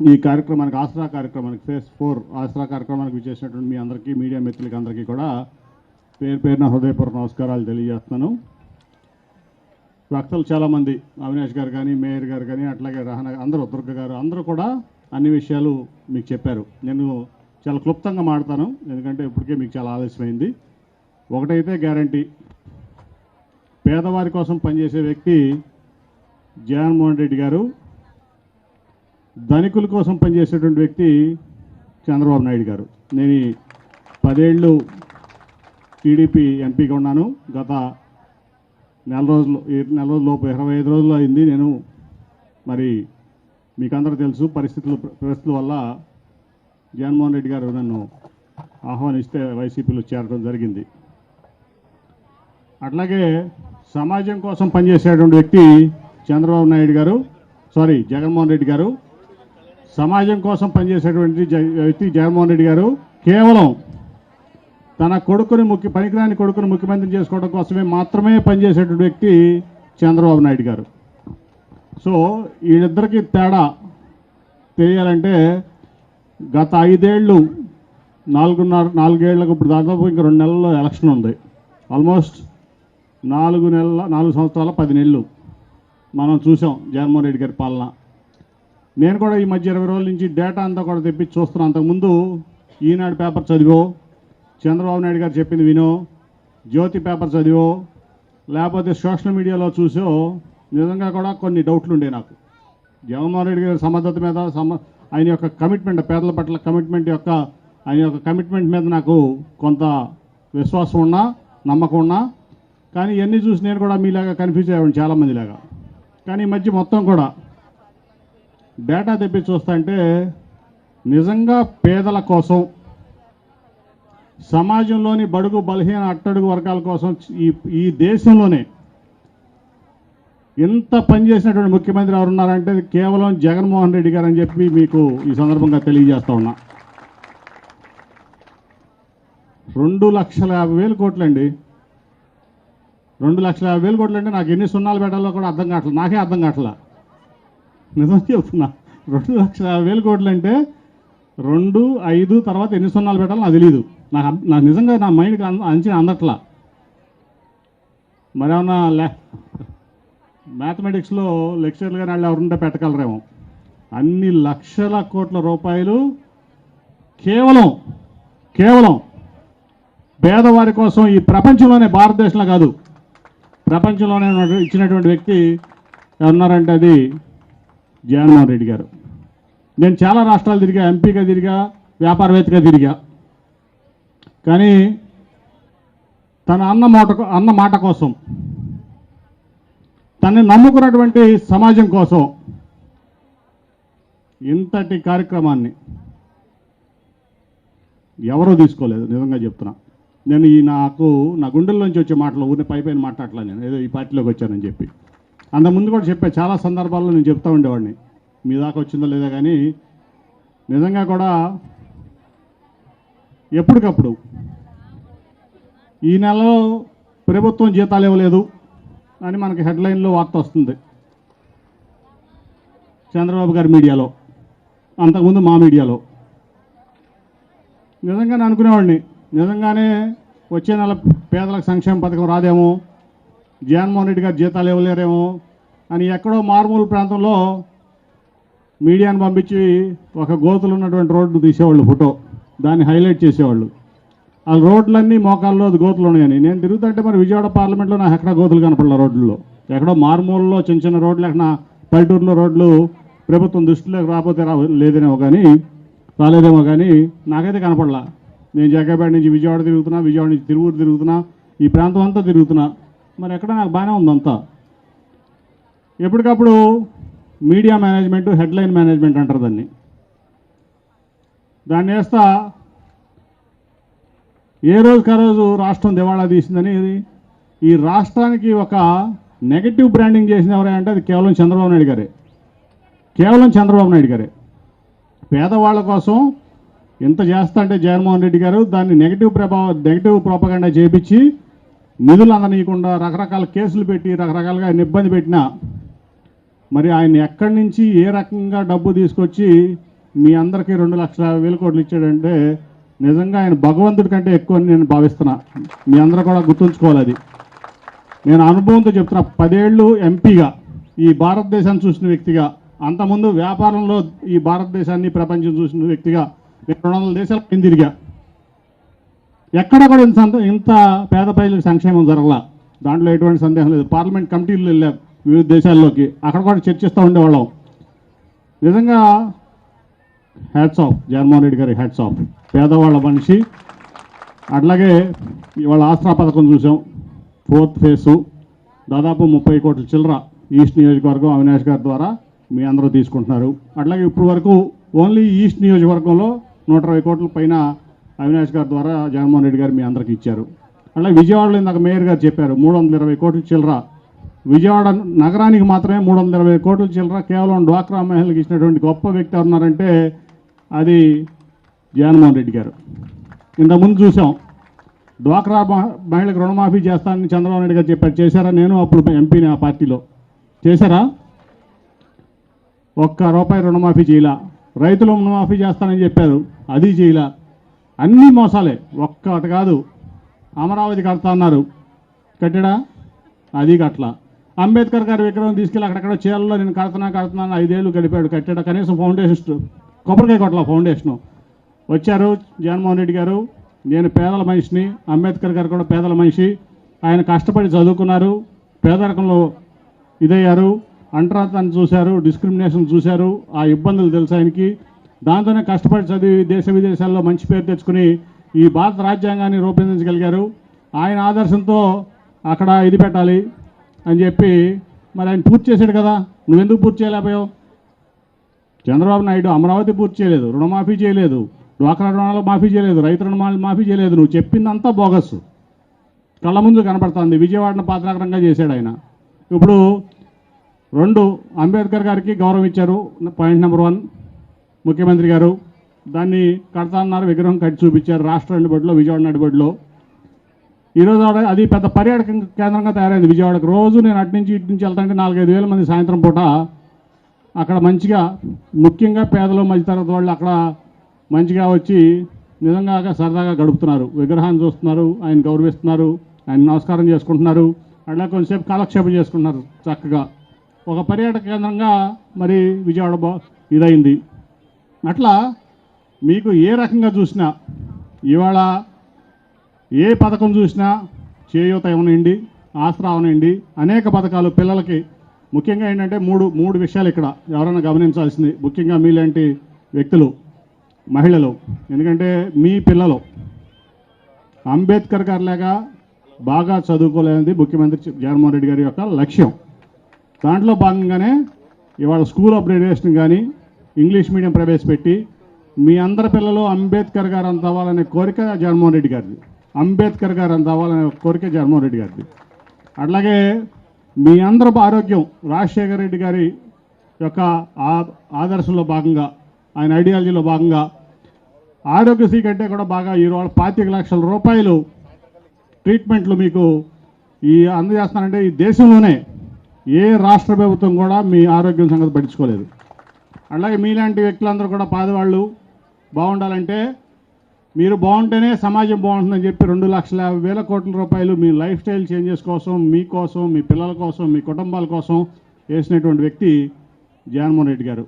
ఈ కార్యక్రమానికి ఆసరా కార్యక్రమానికి ఫేస్ ఫోర్ ఆసరా కార్యక్రమానికి విచ్చేసినటువంటి మీ అందరికీ మీడియా మిత్రులకి అందరికీ కూడా పేరు పేరున హృదయపూర్వక నమస్కారాలు తెలియజేస్తున్నాను. వక్తలు చాలామంది అవినాష్ గారు కానీ మేయర్ గారు కానీ అట్లాగే రహన అందరూ దుర్గ గారు అందరూ కూడా అన్ని విషయాలు మీకు చెప్పారు. నేను చాలా క్లుప్తంగా మాడతాను ఎందుకంటే ఇప్పటికే మీకు చాలా ఆలస్యమైంది. ఒకటైతే గ్యారంటీ. పేదవారి కోసం పనిచేసే వ్యక్తి జగన్మోహన్ రెడ్డి గారు ధనికుల కోసం పనిచేసేటువంటి వ్యక్తి చంద్రబాబు నాయుడు గారు. నేను పదేళ్ళు టీడీపీ ఎంపీగా ఉన్నాను. గత నెల రోజులు నెల రోజుల లోపు ఇరవై ఐదు రోజులు అయింది. నేను మరి మీకందరూ తెలుసు పరిస్థితులు పరిస్థితుల వల్ల జగన్మోహన్ రెడ్డి గారు నన్ను ఆహ్వానిస్తే వైసీపీలో చేరడం జరిగింది. అట్లాగే సమాజం కోసం పనిచేసేటువంటి వ్యక్తి చంద్రబాబు నాయుడు గారు సారీ జగన్మోహన్ రెడ్డి గారు సమాజం కోసం పనిచేసేటువంటి వ్యక్తి జగన్మోహన్ రెడ్డి గారు కేవలం తన కొడుకుని ముఖ్య పనికిరాని కొడుకుని ముఖ్యమంత్రి చేసుకోవడం కోసమే మాత్రమే పనిచేసేటువంటి వ్యక్తి చంద్రబాబు నాయుడు గారు. సో వీళ్ళిద్దరికీ తేడా తెలియాలంటే గత ఐదేళ్ళు నాలుగున్నర నాలుగేళ్ళకు ఇప్పుడు దాదాపు ఇంకా రెండు నెలల్లో ఎలక్షన్ ఉంది. ఆల్మోస్ట్ నాలుగు నెలల నాలుగు సంవత్సరాల పది నెలలు మనం చూసాం జగన్మోహన్ రెడ్డి గారి పాలన. నేను కూడా ఈ మధ్య ఇరవై రోజుల నుంచి డేటా అంతా కూడా తెప్పించి చూస్తున్నాను అంతకుముందు ఈనాడు పేపర్ చదివో చంద్రబాబు నాయుడు గారు చెప్పింది వినో జ్యోతి పేపర్ చదివో లేకపోతే సోషల్ మీడియాలో చూసో నిజంగా కూడా కొన్ని డౌట్లు ఉండే నాకు. జగన్మోహన్ రెడ్డి గారి సమర్థత మీద సమ ఆయన యొక్క కమిట్మెంట్ పేదల పట్ల కమిట్మెంట్ యొక్క ఆయన యొక్క కమిట్మెంట్ మీద నాకు కొంత విశ్వాసం ఉన్నా నమ్మకం ఉన్నా. కానీ ఇవన్నీ చూసి నేను కూడా మీలాగా కన్ఫ్యూజ్ అయ్యాను చాలామందిలాగా. కానీ ఈ మధ్య మొత్తం కూడా డేటా తెప్పి చూస్తుంటే నిజంగా పేదల కోసం సమాజంలోని బడుగు బలహీన అట్టడుగు వర్గాల కోసం ఈ ఈ దేశంలోనే ఎంత పనిచేసినటువంటి ముఖ్యమంత్రి ఎవరు ఉన్నారంటే కేవలం జగన్మోహన్ రెడ్డి గారు అని చెప్పి మీకు ఈ సందర్భంగా తెలియజేస్తా ఉన్నా. రెండు లక్షల యాభై వేలు కోట్లండి. రెండు లక్షల యాభై వేలు కోట్లు అంటే నాకు ఎన్ని సున్నాలు పెట్టాలో కూడా అర్థం కావట్లేదు నాకే అర్థం కావట్లేదు నిజం చెప్తున్నా రెండు లక్షల యాభై వేల కోట్లు అంటే రెండు ఐదు తర్వాత ఎన్ని సున్నాలు పెట్టాలో నాకు తెలియదు నాకు నా నాకు నిజంగా నా మైండ్కి అంద- అంచనా అందట్లా. మరేమన్నా లే మ్యాథమెటిక్స్లో లెక్చర్లు కానీ వాళ్ళు ఎవరుంటే పెట్టగలరేమో. అన్ని లక్షల కోట్ల రూపాయలు కేవలం కేవలం పేదవారి కోసం ఈ ప్రపంచంలోనే భారతదేశంలో కాదు. ప్రపంచంలోనే ఇచ్చినటువంటి వ్యక్తి ఎవరున్నారంటే అది జగన్మోహన్ రెడ్డి గారు. నేను చాలా రాష్ట్రాలు తిరిగా ఎంపీగా తిరిగా వ్యాపారవేత్తగా తిరిగా. కానీ తన అన్న మాట అన్న మాట కోసం తనని నమ్ముకున్నటువంటి సమాజం కోసం ఇంతటి కార్యక్రమాన్ని ఎవరూ తీసుకోలేదు నిజంగా చెప్తున్నా. నేను ఈ నాకు నా గుండెల్లోంచి వచ్చే మాటలు ఊరిని పైపైన మాట్లాడలే నేను ఏదో ఈ పార్టీలోకి వచ్చానని చెప్పి. అంత ముందు కూడా చెప్పా చాలా సందర్భాల్లో నేను చెప్తా ఉండేవాడిని. మీ దాకా వచ్చిందో లేదో కానీ నిజంగా కూడా ఎప్పటికప్పుడు ఈ నెలలో ప్రభుత్వం జీతాలు ఇవ్వలేదు అని మనకి హెడ్లైన్లో వార్త వస్తుంది. చంద్రబాబు గారి మీడియాలో అంతకుముందు మా మీడియాలో. నిజంగానే అనుకునేవాడిని నిజంగానే వచ్చే నెల పేదలకు సంక్షేమ పథకం రాదేమో జగన్మోహన్ రెడ్డి గారు జీతాలు ఇవ్వలేరేమో అని ఎక్కడో మారుమూల ప్రాంతంలో మీడియాను పంపించి ఒక గోతులు ఉన్నటువంటి రోడ్డు తీసేవాళ్ళు ఫోటో. దాన్ని హైలైట్ చేసేవాళ్ళు. ఆ రోడ్లన్నీ మోకాల్లో అది గోతులు ఉన్నాయని. నేను తిరుగుతుంటే మరి విజయవాడ పార్లమెంట్లో నాకు ఎక్కడ గోతులు కనపడలే రోడ్లలో. ఎక్కడో మారుమూలలో చిన్న చిన్న రోడ్లు ఎక్కడ పల్లెటూరులో రోడ్లు ప్రభుత్వం దృష్టిలోకి రాకపోతే రా లేదేమో కానీ రాలేదేమో కానీ నాకైతే కనపడలా. నేను జగ్గపేట నుంచి విజయవాడ తిరుగుతున్నా విజయవాడ నుంచి తిరువురు తిరుగుతున్నా ఈ ప్రాంతం అంతా తిరుగుతున్నా. మరి ఎక్కడ నాకు బాగానే ఉందంతా ఎప్పటికప్పుడు మీడియా మేనేజ్మెంట్ హెడ్లైన్ మేనేజ్మెంట్ అంటారు దాన్ని. దాన్ని వేస్తా ఏ రోజుకి ఆ రోజు రాష్ట్రం దివాళా తీసిందని ఈ రాష్ట్రానికి ఒక నెగటివ్ బ్రాండింగ్ చేసిన ఎవరంటే అది కేవలం చంద్రబాబు నాయుడు గారే. కేవలం చంద్రబాబు నాయుడు గారే. పేదవాళ్ళ కోసం ఇంత చేస్తా అంటే జగన్మోహన్ రెడ్డి గారు దాన్ని నెగిటివ్ ప్రభావ నెగిటివ్ ప్రోపగండా చేపించి నిధులు అందనీయకుండా రకరకాల కేసులు పెట్టి రకరకాలుగా ఆయన ఇబ్బంది పెట్టిన మరి ఆయన ఎక్కడి నుంచి ఏ రకంగా డబ్బు తీసుకొచ్చి మీ అందరికీ రెండు లక్షల వేల కోట్లు ఇచ్చాడంటే నిజంగా ఆయన భగవంతుడి కంటే ఎక్కువ అని నేను భావిస్తున్నా. మీ అందరూ కూడా గుర్తుంచుకోవాలి అది. నేను అనుభవంతో చెప్తున్నా పదేళ్ళు ఎంపీగా ఈ భారతదేశాన్ని చూసిన వ్యక్తిగా అంతకుముందు వ్యాపారంలో ఈ భారతదేశాన్ని ప్రపంచం చూసిన వ్యక్తిగా నేను రెండు వందల దేశాలు పైన తిరిగా. ఎక్కడ కూడా ఇంత ఇంత పేద ప్రజలకు సంక్షేమం జరగల. దాంట్లో ఎటువంటి సందేహం లేదు. పార్లమెంట్ కమిటీలు వెళ్ళాం వివిధ దేశాల్లోకి. అక్కడ కూడా చర్చిస్తూ ఉండేవాళ్ళం. నిజంగా హ్యాట్స్ ఆఫ్ జగన్మోహన్ రెడ్డి గారి హ్యాట్స్ ఆఫ్ పేదవాళ్ళ మనిషి. అట్లాగే ఇవాళ ఆసరా పథకం చూసాం. ఫోర్త్ ఫేసు దాదాపు ముప్పై కోట్ల చిల్లర ఈస్ట్ నియోజకవర్గం అవినాష్ గారి ద్వారా మీ అందరూ తీసుకుంటున్నారు. అట్లాగే ఇప్పటి వరకు ఓన్లీ ఈస్ట్ నియోజకవర్గంలో నూట ఇరవై కోట్ల పైన అవినాష్ గారి ద్వారా జగన్మోహన్ రెడ్డి గారు మీ అందరికి ఇచ్చారు. అలాగే విజయవాడలో ఇందాక మేయర్ గారు చెప్పారు మూడు వందల ఇరవై కోట్లు చిల్లర. విజయవాడ నగరానికి మాత్రమే మూడు వందల ఇరవై కోట్లు చిల్లర కేవలం డ్వాక్రా మహిళలకు ఇచ్చినటువంటి గొప్ప వ్యక్తి ఉన్నారంటే అది జగన్మోహన్ రెడ్డి గారు. ఇంతకుముందు చూసాం డ్వాక్రా మహిళలకు రుణమాఫీ చేస్తానని చంద్రబాబు నాయుడు గారు చెప్పారు. చేశారా? నేను అప్పుడు ఎంపీని ఆ పార్టీలో. చేశారా? ఒక్క రూపాయి రుణమాఫీ చేయలా. రైతులు రుణమాఫీ చేస్తానని చెప్పారు. అది చేయలా. అన్నీ మోసాలే. ఒక్కటి కాదు. అమరావతి కడతా అన్నారు. కట్టడా? అది కట్ల అంబేద్కర్ గారి విగ్రహం తీసుకెళ్ళి అక్కడక్కడ చీరల్లో నేను కడుతున్నా కడుతున్నాను ఐదేళ్ళు గడిపాడు కట్టాడు. కనీసం ఫౌండేషన్ కొబ్బరికాయ కొట్ల ఫౌండేషను. వచ్చారు జగన్మోహన్ రెడ్డి గారు. నేను పేదల మనిషిని అంబేద్కర్ గారు కూడా పేదల మనిషి. ఆయన కష్టపడి చదువుకున్నారు. పేదరికంలో ఇదయ్యారు. అంటరాతాన్ని చూశారు డిస్క్రిమినేషన్ చూశారు. ఆ ఇబ్బందులు తెలుసు ఆయనకి. దాంతోనే కష్టపడి చదివి దేశ విదేశాల్లో మంచి పేరు తెచ్చుకుని ఈ భారత రాజ్యాంగాన్ని రూపొందించగలిగారు. ఆయన ఆదర్శంతో అక్కడ ఇది పెట్టాలి అని చెప్పి మరి ఆయన పూర్తి చేశాడు కదా. నువ్వెందుకు పూర్తి చేయలేకపోయావు? చంద్రబాబు నాయుడు అమరావతి పూర్తి చేయలేదు రుణమాఫీ చేయలేదు డ్వాక్రా రుణాలు మాఫీ చేయలేదు రైతు రుణాలు మాఫీ చేయలేదు. నువ్వు చెప్పిందంతా బోగస్. కళ్ళ ముందు కనపడుతుంది. విజయవాడను పాత్రాకరంగా చేశాడు ఆయన. ఇప్పుడు రెండు అంబేద్కర్ గారికి గౌరవం ఇచ్చారు. Point number one. ముఖ్యమంత్రి గారు దాన్ని కడతా అన్నారు విగ్రహం కట్టి చూపించారు రాష్ట్ర నడిబడిలో విజయవాడ నడిబడిలో ఈరోజు ఆడ- అది పెద్ద పర్యాటక కేంద్రంగా తయారైంది విజయవాడకు. రోజు నేను అటు నుంచి ఇటు నుంచి వెళ్తాంటే నాలుగైదు వేల మంది సాయంత్రం పూట అక్కడ మంచిగా ముఖ్యంగా పేదలు మధ్యతరగతి వాళ్ళు అక్కడ మంచిగా వచ్చి నిజంగా సరదాగా గడుపుతున్నారు. విగ్రహాన్ని చూస్తున్నారు ఆయన గౌరవిస్తున్నారు ఆయన నమస్కారం చేసుకుంటున్నారు అలా కొంచెంసేపు కాలక్షేపం చేసుకుంటున్నారు చక్కగా. ఒక పర్యాటక కేంద్రంగా మరి విజయవాడ బా ఇదైంది. అట్లా మీకు ఏ రకంగా చూసినా ఇవాళ ఏ పథకం చూసినా చేయూత అవనండి ఆసరా అవనండి అనేక పథకాలు పిల్లలకి. ముఖ్యంగా ఏంటంటే మూడు మూడు విషయాలు ఇక్కడ ఎవరైనా గమనించాల్సింది. ముఖ్యంగా మీలాంటి వ్యక్తులు మహిళలు. ఎందుకంటే మీ పిల్లలు అంబేద్కర్ గారిలాగా బాగా చదువుకోలేనిది ముఖ్యమంత్రి జగన్మోహన్ రెడ్డి గారి యొక్క లక్ష్యం. దాంట్లో భాగంగానే ఇవాళ స్కూల్ అప్గ్రేడేషన్ కానీ ఇంగ్లీష్ మీడియం ప్రవేశపెట్టి మీ అందరి పిల్లలు అంబేద్కర్ గారు అంత అవ్వాలనే కోరిక జగన్మోహన్ రెడ్డి గారిది. అంబేద్కర్ గారు అంత అవ్వాలనే కోరిక జగన్మోహన్ రెడ్డి గారిది. అట్లాగే మీ అందరి ఆరోగ్యం రాజశేఖర రెడ్డి గారి యొక్క ఆదర్శంలో భాగంగా ఆయన ఐడియాలజీలో భాగంగా ఆరోగ్యశ్రీ కంటే కూడా బాగా ఈరోజు పాతిక లక్షల రూపాయలు ట్రీట్మెంట్లు మీకు ఈ అందజేస్తానంటే ఈ దేశంలోనే ఏ రాష్ట్ర ప్రభుత్వం కూడా మీ ఆరోగ్యం సంగతి పట్టించుకోలేదు. అలాగే మీలాంటి వ్యక్తులందరూ కూడా పాదవాళ్ళు బాగుండాలంటే మీరు బాగుంటేనే సమాజం బాగుంటుందని చెప్పి రెండు లక్షల యాభై వేల కోట్ల రూపాయలు మీ లైఫ్ స్టైల్ చేంజెస్ కోసం మీకోసం మీ పిల్లల కోసం మీ కుటుంబాల కోసం వేసినటువంటి వ్యక్తి జగన్మోహన్ రెడ్డి గారు.